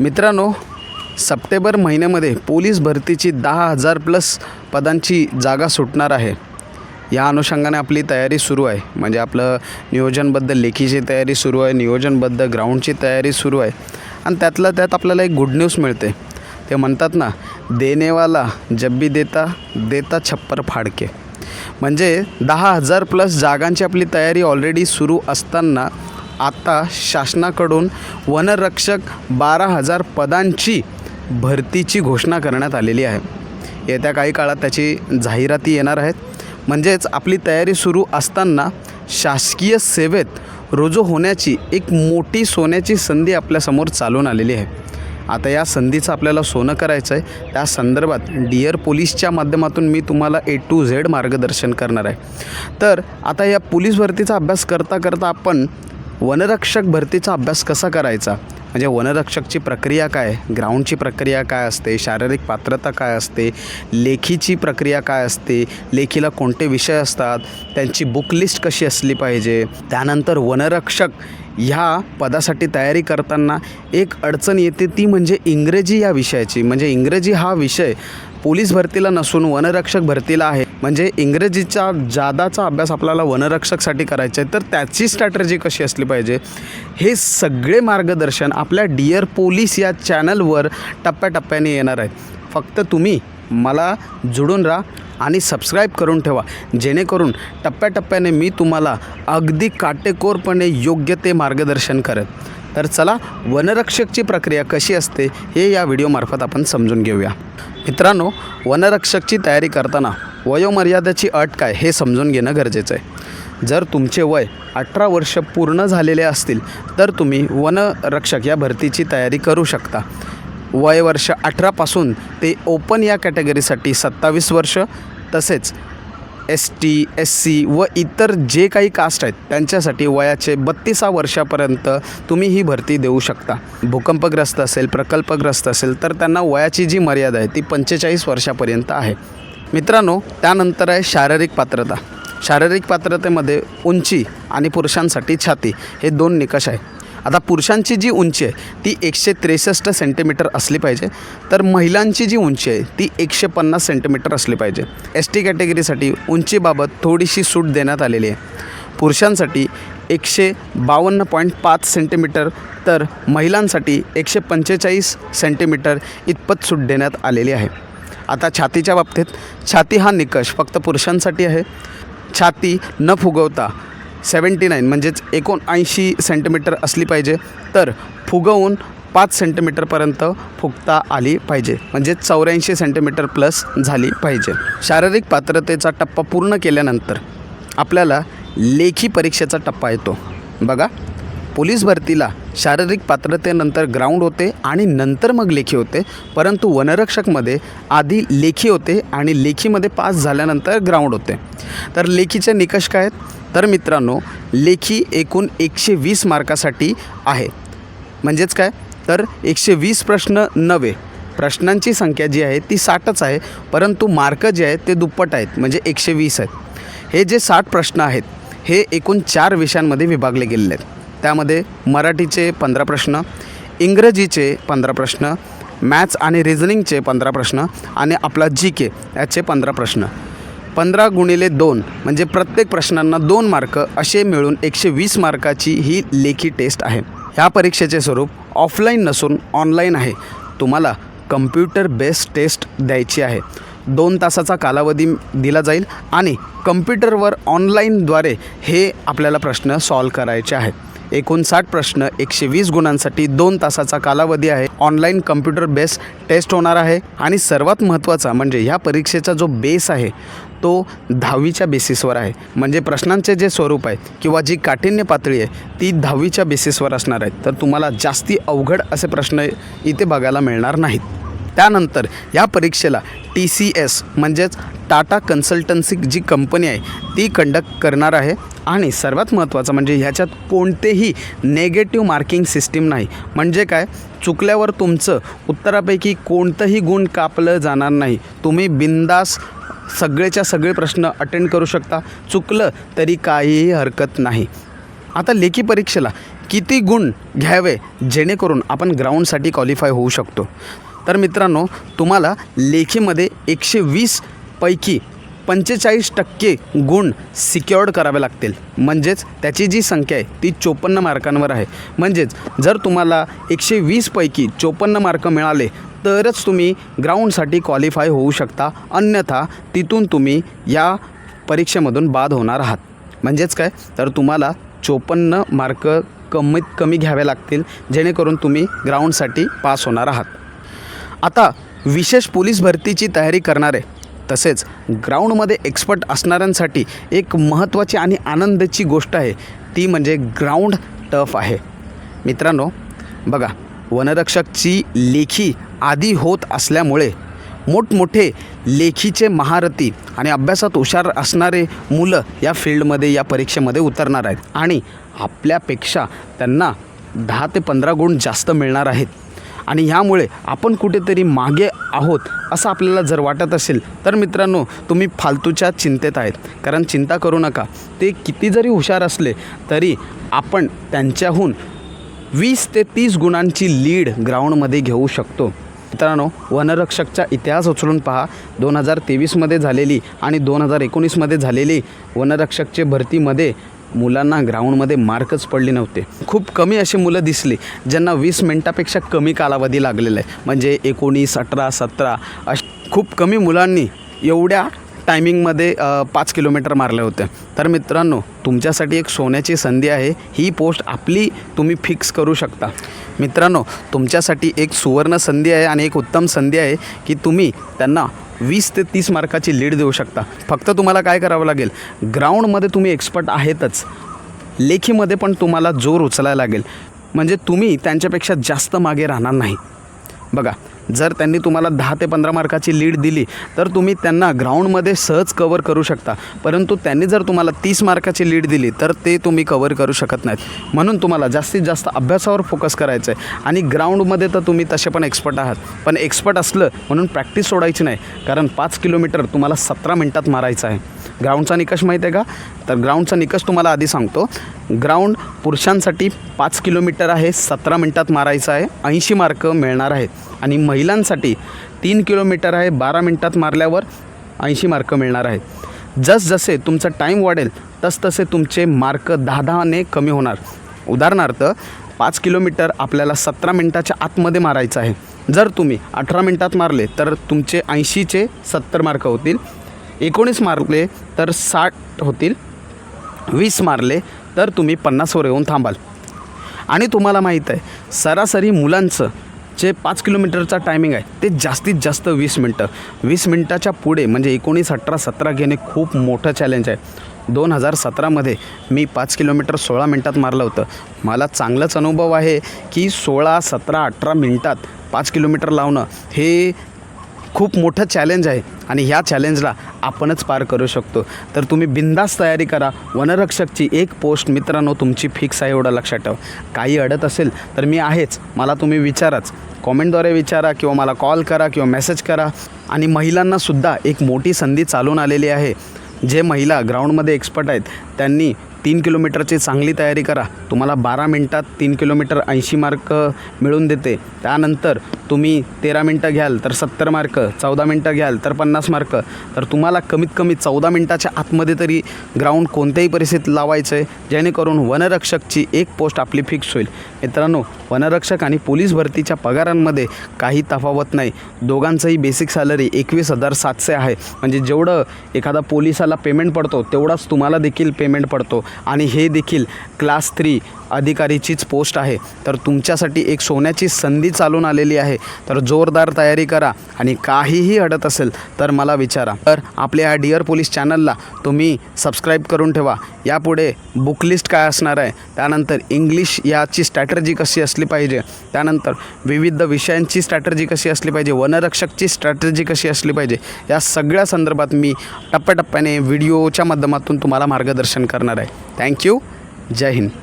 मित्रांनो सप्टेंबर महिन्यामध्ये पोलीस भरतीची दहा हजार प्लस पदांची जागा सुटणार आहे. या अनुषंगाने आपली तयारी सुरू आहे. म्हणजे आपलं नियोजनबद्ध लेखीची तयारी सुरू आहे नियोजनबद्ध ग्राउंडची तयारी सुरू आहे. आणि त्यातल्या त्यात आपल्याला एक गुड न्यूज मिळते. ते म्हणतात ना देनेवाला जब भी देता देता छप्पर फाडके. म्हणजे दहा हजार प्लस जागांची आपली तयारी ऑलरेडी सुरू असताना आता शासनाकडून वनरक्षक बारा हजार पदांची भरतीची घोषणा करण्यात आलेली आहे. येत्या काही काळात त्याची जाहिराती येणार आहेत. म्हणजेच आपली तयारी सुरू असताना शासकीय सेवेत रुजू होण्याची एक मोठी सोन्याची संधी आपल्यासमोर चालून आलेली आहे. आता या संधीचं आपल्याला सोनं करायचं आहे त्या संदर्भात डिअर पोलीसच्या माध्यमातून मी तुम्हाला ए टू झेड मार्गदर्शन करणार आहे. तर आता या पोलीस भरतीचा अभ्यास करता करता आपण वनरक्षक भरतीचा अभ्यास कसा करायचा? म्हणजे वनरक्षकची प्रक्रिया काय? ग्राउंडची प्रक्रिया काय असते? शारीरिक पात्रता काय असते? लेखीची प्रक्रिया काय असते? लेखीला कोणते विषय असतात? त्यांची बुक लिस्ट कशी असली पाहिजे? त्यानंतर वनरक्षक ह्या पदासाठी तयारी करताना एक अडचण येते ती म्हणजे इंग्रजी या विषयाची. म्हणजे इंग्रजी हा विषय पोलीस भरतीला नसून वनरक्षक भरतीला आहे. म्हणजे इंग्रजीचा जादाचा अभ्यास आपल्याला वनरक्षकसाठी करायचा आहे तर त्याची स्ट्रॅटर्जी कशी असली पाहिजे? हे सगळे मार्गदर्शन आपल्या डिअर पोलीस या चॅनलवर टप्प्याटप्प्याने येणार आहे फक्त तुम्ही मला जुडून राहा आणि सबस्क्राईब करून ठेवा. जेणेकरून टप्प्याटप्प्याने मी तुम्हाला अगदी काटेकोरपणे योग्य ते मार्गदर्शन करेन तर चला वनरक्षकची प्रक्रिया कशी असते हे या व्हिडिओमार्फत आपण समजून घेऊया. मित्रांनो वनरक्षकची तयारी करताना वयोमर्यादेची अट काय हे समजून घेणं गरजेचं आहे. जर तुमचे वय अठरा वर्ष पूर्ण झालेले असतील तर तुम्ही वनरक्षक या भरतीची तयारी करू शकता. वय वर्ष अठरापासून ते ओपन या कॅटेगरीसाठी सत्तावीस वर्ष तसेच एस टी एस सी व इतर जे काही कास्ट आहेत त्यांच्यासाठी वयाचे बत्तीसा वर्षापर्यंत तुम्ही ही भरती देऊ शकता. भूकंपग्रस्त असेल प्रकल्पग्रस्त असेल तर त्यांना वयाची जी मर्यादा आहे ती पंचेचाळीस वर्षापर्यंत आहे. मित्रांनो त्यानंतर आहे शारीरिक पात्रता. शारीरिक पात्रतेमध्ये उंची आणि पुरुषांसाठी छाती हे दोन निकष आहे आता पुरुषांची जी उंची आहे ती एकशे त्रेसष्ट सेंटीमीटर असली पाहिजे. तर महिलांची जी उंची आहे ती एकशे पन्नास सेंटीमीटर असली पाहिजे. एस टी कॅटेगरीसाठी उंचीबाबत थोडीशी सूट देण्यात आलेली आहे. पुरुषांसाठी एकशे बावन्न पॉईंट पाच सेंटीमीटर तर महिलांसाठी एकशे पंचेचाळीस सेंटीमीटर इतपत सूट देण्यात आलेली आहे. आता छातीच्या बाबतीत छाती हा निकष फक्त पुरुषांसाठी आहे. छाती न फुगवता सेवन्टी नाईन म्हणजेच एकोणऐंशी सेंटीमीटर असली पाहिजे. तर फुगवून पाच सेंटीमीटरपर्यंत फुगता आली पाहिजे. म्हणजे चौऱ्याऐंशी सेंटीमीटर प्लस झाली पाहिजे. शारीरिक पात्रतेचा टप्पा पूर्ण केल्यानंतर आपल्याला लेखी परीक्षेचा टप्पा येतो. बघा पोलीस भरतीला शारीरिक पात्रतेनंतर ग्राउंड होते आणि नंतर मग लेखी होते. परंतु वनरक्षकमध्ये आधी लेखी होते आणि लेखीमध्ये पास झाल्यानंतर ग्राउंड होते. तर लेखीचे निकष काय आहेत? तर मित्रांनो लेखी एकूण एकशे वीस मार्कासाठी आहे. म्हणजेच काय? तर एकशे वीस प्रश्न नव्हे. प्रश्नांची संख्या जी आहे ती साठच आहे परंतु मार्क जे आहेत ते दुप्पट आहेत म्हणजे एकशे वीस आहेत. हे जे साठ प्रश्न आहेत हे एकूण चार विषयांमध्ये विभागले गेलेले आहेत. त्यामध्ये मराठीचे पंधरा प्रश्न इंग्रजीचे पंधरा प्रश्न मॅथ्स आणि रिझनिंगचे पंधरा प्रश्न आणि आपला जी के याचे पंधरा प्रश्न. पंधरा गुणिले दोन म्हणजे प्रत्येक प्रश्नांना दोन मार्क असे मिळून एकशे वीस मार्काची ही लेखी टेस्ट आहे. ह्या परीक्षेचे स्वरूप ऑफलाईन नसून ऑनलाईन आहे. तुम्हाला कम्प्युटर बेस्ड टेस्ट द्यायची आहे. दोन तासाचा कालावधी दिला जाईल आणि कम्प्युटरवर ऑनलाईनद्वारे हे आपल्याला प्रश्न सॉल्व करायचे आहेत. एकोणसाठ प्रश्न एकशे वीस गुणांसाठी दोन तासाचा कालावधी आहे. ऑनलाईन कम्प्युटर बेस टेस्ट होणार आहे आणि सर्वात महत्त्वाचा म्हणजे ह्या परीक्षेचा जो बेस आहे तो दहावीच्या बेसिसवर आहे. म्हणजे प्रश्नांचे जे स्वरूप आहे किंवा जी काठिण्य पातळी आहे ती दहावीच्या बेसिसवर असणार आहे. तर तुम्हाला जास्ती अवघड असे प्रश्न इथे बघायला मिळणार नाहीत. त्यानंतर या परीक्षेला टी सी एस म्हणजेच टाटा कन्सल्टन्सी जी कंपनी आहे ती कंडक्ट करणार आहे. आणि सर्वात महत्त्वाचं म्हणजे ह्याच्यात कोणतेही नेगेटिव्ह मार्किंग सिस्टीम नाही. म्हणजे काय? चुकल्यावर तुमचं उत्तरापैकी कोणतंही गुण कापलं जाणार नाही. तुम्ही बिंदास सगळेच्या सगळे प्रश्न अटेंड करू शकता. चुकलं तरी काहीही हरकत नाही. आता लेखी परीक्षेला किती गुण घ्यावे? जेणेकरून आपण ग्राउंडसाठी क्वालिफाय होऊ शकतो. तर मित्रांनो तुम्हाला लेखीमध्ये एकशे वीस पैकी पंचेचाळीस टक्के गुण सिक्युअर्ड करावे लागतील. म्हणजेच त्याची जी संख्या आहे ती चोपन्न मार्कांवर आहे. म्हणजेच जर तुम्हाला एकशे वीसपैकी चोपन्न मार्क मिळाले तरच तुम्ही ग्राउंडसाठी क्वालिफाय होऊ शकता. अन्यथा तिथून तुम्ही या परीक्षेमधून बाद होणार आहात. म्हणजेच काय? तर तुम्हाला चोपन्न मार्क कमीत कमी घ्यावे लागतील जेणेकरून तुम्ही ग्राउंडसाठी पास होणार आहात. आता विशेष पोलीस भरतीची तयारी करणारे तसेच ग्राउंडमध्ये एक्सपर्ट असणाऱ्यांसाठी एक महत्त्वाची आणि आनंदाची गोष्ट आहे. ती म्हणजे ग्राउंड टफ आहे. मित्रांनो बघा वनरक्षकची लेखी आधी होत असल्यामुळे मोठमोठे लेखीचे महारथी आणि अभ्यासात हुशार असणारे मुलं या फील्डमध्ये या परीक्षेमध्ये उतरणार आहेत. आणि आपल्यापेक्षा त्यांना दहा ते पंधरा गुण जास्त मिळणार आहेत. आणि ह्यामुळे आपण कुठेतरी मागे आहोत असं आपल्याला जर वाटत असेल तर मित्रांनो तुम्ही फालतूच्या चिंतेत आहेत. कारण चिंता करू नका. ते किती जरी हुशार असले तरी आपण त्यांच्याहून वीस ते तीस गुणांची लीड ग्राउंडमध्ये घेऊ शकतो. मित्रांनो वनरक्षकचा इतिहास उचलून पहा. दोन हजार तेवीसमध्ये झालेली आणि दोन हजार एकोणीसमध्ये झालेली वनरक्षकचे भरतीमध्ये मुलांना ग्राउंडमध्ये मार्कच पडले नव्हते. खूप कमी अशी मुलं दिसली ज्यांना वीस मिनटापेक्षा कमी कालावधी लागलेला आहे. म्हणजे एकोणीस अठरा सतरा अश खूप कमी मुलांनी एवढ्या टायमिंगमध्ये पाच किलोमीटर मारले होते तर मित्रांनो तुमच्यासाठी एक सोन्याची संधी आहे. ही पोस्ट आपली तुम्ही फिक्स करू शकता. मित्रांनो तुमच्यासाठी एक सुवर्ण संधी आहे आणि एक उत्तम संधी आहे की तुम्ही त्यांना वीस ते तीस मार्काची लीड देऊ शकता. फक्त तुम्हाला काय करावं लागेल? ग्राउंडमध्ये तुम्ही एक्सपर्ट आहेतच. लेखीमध्ये पण तुम्हाला जोर उचलायला लागेल. म्हणजे तुम्ही त्यांच्यापेक्षा जास्त मागे राहणार नाही. बघा जर त्यांनी तुम्हाला दहा ते पंधरा मार्काची लीड दिली तर तुम्ही त्यांना ग्राउंडमध्ये सहज कवर करू शकता. परंतु त्यांनी जर तुम्हाला तीस मार्काची लीड दिली तर ते तुम्ही कवर करू शकत नाहीत. म्हणून तुम्हाला जास्तीत जास्त अभ्यासावर फोकस करायचं आहे आणि ग्राउंडमध्ये तर तुम्ही तसे पण एक्सपर्ट आहात. पण एक्सपर्ट असलं म्हणून प्रॅक्टिस सोडायची नाही. कारण पाच किलोमीटर तुम्हाला सतरा मिनटात मारायचं आहे. ग्राउंडचा निकष माहीत आहे का? तर ग्राउंडचा निकष तुम्हाला आधी सांगतो. ग्राउंड पुरुषांसाठी पाच किलोमीटर आहे सतरा मिनटात मारायचं आहे. ऐंशी मार्क मिळणार आहेत आणि महिलांसाठी तीन किलोमीटर आहे बारा मिनटात मारल्यावर ऐंशी मार्क मिळणार आहेत जसजसे तुमचा टाईम वाढेल तसतसे तुमचे मार्क दहा दहाने कमी होणार. उदाहरणार्थ पाच किलोमीटर आपल्याला सतरा मिनटाच्या आतमध्ये मारायचं आहे. जर तुम्ही अठरा मिनटात मारले तर तुमचे ऐंशीचे सत्तर मार्क होतील. एकोणीस मारले तर साठ होतील. वीस मारले तर तुम्ही पन्नासवर येऊन थांबाल. आणि तुम्हाला माहीत आहे सरासरी मुलांचं जे पाच किलोमीटरचा टायमिंग आहे ते जास्तीत जास्त वीस मिनटं. वीस मिनटाच्या पुढे म्हणजे एकोणीस अठरा सतरा घेणे खूप मोठं चॅलेंज आहे. दोन हजार सतरामध्ये मी पाच किलोमीटर सोळा मिनटात मारलं होतं. मला चांगलाच अनुभव आहे की सोळा सतरा अठरा मिनटात पाच किलोमीटर लावणं हे खूप मोठं चॅलेंज आहे आणि ह्या चॅलेंजला आपणच पार करू शकतो. तर तुम्ही बिंदास तयारी करा. वनरक्षकची एक पोस्ट मित्रांनो तुमची फिक्स आहे एवढं लक्षात ठेवा. काही अडत असेल तर मी आहेच. मला तुम्ही विचाराच. कॉमेंटद्वारे विचारा किंवा मला कॉल करा किंवा मेसेज करा. आणि महिलांनासुद्धा एक मोठी संधी चालून आलेली आहे. जे महिला ग्राउंडमध्ये एक्सपर्ट आहेत त्यांनी तीन किलोमीटरची चांगली तयारी करा. तुम्हाला बारा मिनटात तीन किलोमीटर ऐंशी मार्क मिळून देते. त्यानंतर तुम्ही तेरा मिनटं घ्याल तर सत्तर मार्क चौदा मिनटं घ्याल तर पन्नास मार्क. तर तुम्हाला कमीत कमी चौदा मिनटाच्या आतमध्ये तरी ग्राउंड कोणत्याही परिस्थितीत लावायचं आहे जेणेकरून वनरक्षकची एक पोस्ट आपली फिक्स होईल. मित्रांनो वनरक्षक आणि पोलीस भरतीच्या पगारांमध्ये काही तफावत नाही. दोघांचंही बेसिक सॅलरी एकवीस हजार सातशे आहे. म्हणजे जेवढं एखादा पोलिसाला पेमेंट पडतो तेवढाच तुम्हाला देखील पेमेंट पडतो. आणि हे देखील क्लास थ्री अधिकारीचीच पोस्ट आहे. तर तुमच्यासाठी एक सोन्याची संधी चालून आलेली आहे. तर जोरदार तयारी करा आणि काहीही अडत असेल तर मला विचारा. तर आपल्या या डिअर पोलीस चॅनलला तुम्ही सबस्क्राईब करून ठेवा. यापुढे बुक लिस्ट काय असणार आहे? त्यानंतर इंग्लिश याची स्ट्रॅटर्जी कशी असली पाहिजे? त्यानंतर विविध विषयांची स्ट्रॅटर्जी कशी असली पाहिजे? वनरक्षकची स्ट्रॅटर्जी कशी असली पाहिजे? या सगळ्या संदर्भात मी टप्प्याटप्प्याने व्हिडिओच्या माध्यमातून तुम्हाला मार्गदर्शन करणार आहे. థ్యాంక్ యూ జై హింద్